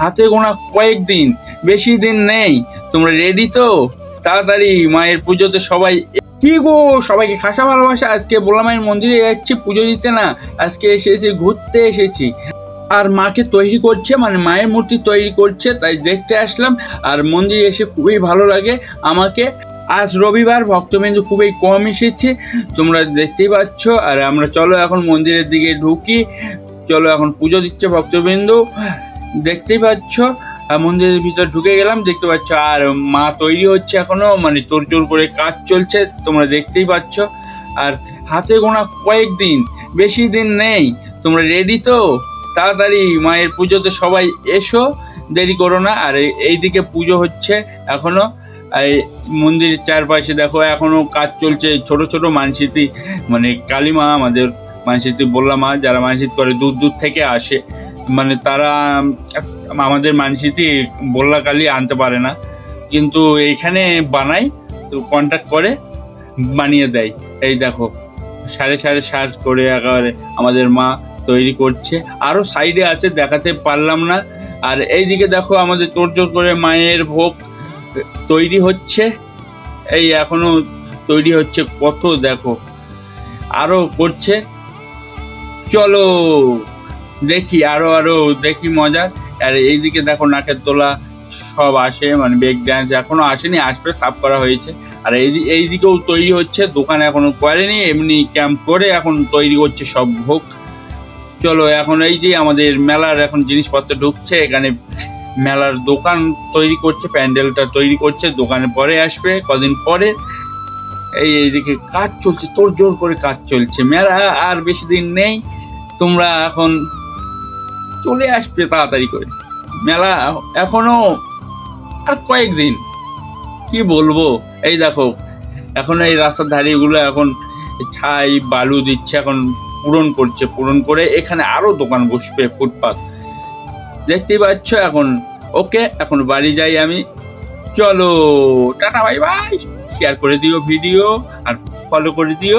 হাতে গোনা কয়েকদিন, বেশি দিন নেই। তোমরা রেডি তো? তাড়াতাড়ি মায়ের পুজোতে সবাই কি গো, সবাইকে খাসা ভালোবাসা? আজকে বললাম মায়ের মন্দিরে যাচ্ছি, পুজো দিতে না। আজকে এসেছি ঘুরতে এসেছি। আর মাকে তৈরি করছে মানে মায়ের মূর্তি তৈরি করছে, তাই দেখতে আসলাম। আর মন্দিরে এসে খুবই ভালো লাগে আমাকে। আজ রবিবার, ভক্তবিন্দু খুবই কম এসেছে, তোমরা দেখতেই পাচ্ছ। আর আমরা চলো এখন মন্দিরের দিকে ঢুকি। চলো এখন পুজো দিচ্ছে ভক্তবিন্দু। দেখতেই পাচ্ছ মন্দিরের ভিতর ঢুকে গেলাম, দেখতে পাচ্ছ, আর মা তৈরি হচ্ছে এখনও মানে জোর জোর করে কাজ চলছে, তোমরা দেখতেই পাচ্ছ। আর হাতে গোনা কয়েকদিন, বেশি দিন নেই, তোমরা রেডি তো? তাড়াতাড়ি মায়ের পুজোতে সবাই এসো, দেরি করো না। আর এই- এইদিকে পুজো হচ্ছে এখনও। এই মন্দিরের চারপাশে দেখো, এখনও কাজ চলছে, ছোট ছোট মানসিতি মানে কালীমা আমাদের মানসিতি বললাম মা, যারা মানসিত করে, দূর দূর থেকে আসে। মানে তারা আমাদের মানসিতি বললা কালী আনতে পারে না। কিন্তু এইখানে বানায় তো কন্ট্যাক্ট করে, বানিয়ে দেয়। এই দেখো, সাড়ে সাড়ে সাজ করে একেবারে আমাদের মা তৈরি করছে। আরও সাইডে আছে, দেখাতে পারলাম না। আর এইদিকে দেখো আমাদের তোড়জোড় করে মায়ের ভোগ তৈরি হচ্ছে। এই এখনও তৈরি হচ্ছে, কত দেখো। আরও করছে। চলো। দেখি, আরও আরও, দেখি মজা। আর এইদিকে দেখো নাকের তোলা সব আসে মানে বেগ ড্যান্স এখনও আসেনি, আসবে, সাফ করা হয়েছে। আর এই এইদিকেও তৈরি হচ্ছে, দোকান এখনও করেনি, এমনি ক্যাম্প করে এখন তৈরি করছে সব ভোগ। চলো, এখন এই যে আমাদের মেলার এখন জিনিসপত্র ঢুকছে, এখানে মেলার দোকান তৈরি করছে, প্যান্ডেলটা তৈরি করছে দোকানে পরে আসবে, কদিন পরে। এই, এইদিকে কাজ চলছে, তোর জোর করে কাজ চলছে। মেলা আর বেশি দিন নেই, তোমরা এখন চলে আসবে তাড়াতাড়ি করে। মেলা, এখনও আর কয়েকদিন। কি বলব? এই দেখো, এখন এই রাস্তার ধারিগুলো এখন ছাই, বালু দিচ্ছে, এখন পূরণ করছে, পূরণ করে এখানে আরও দোকান বসবে, ফুটপাত। দেখতেই পাচ্ছ এখন। ওকে, এখন বাড়ি যাই আমি। চলো, টাটা, বাই বাই। শেয়ার করে দিও ভিডিও আর ফলো করে দিও।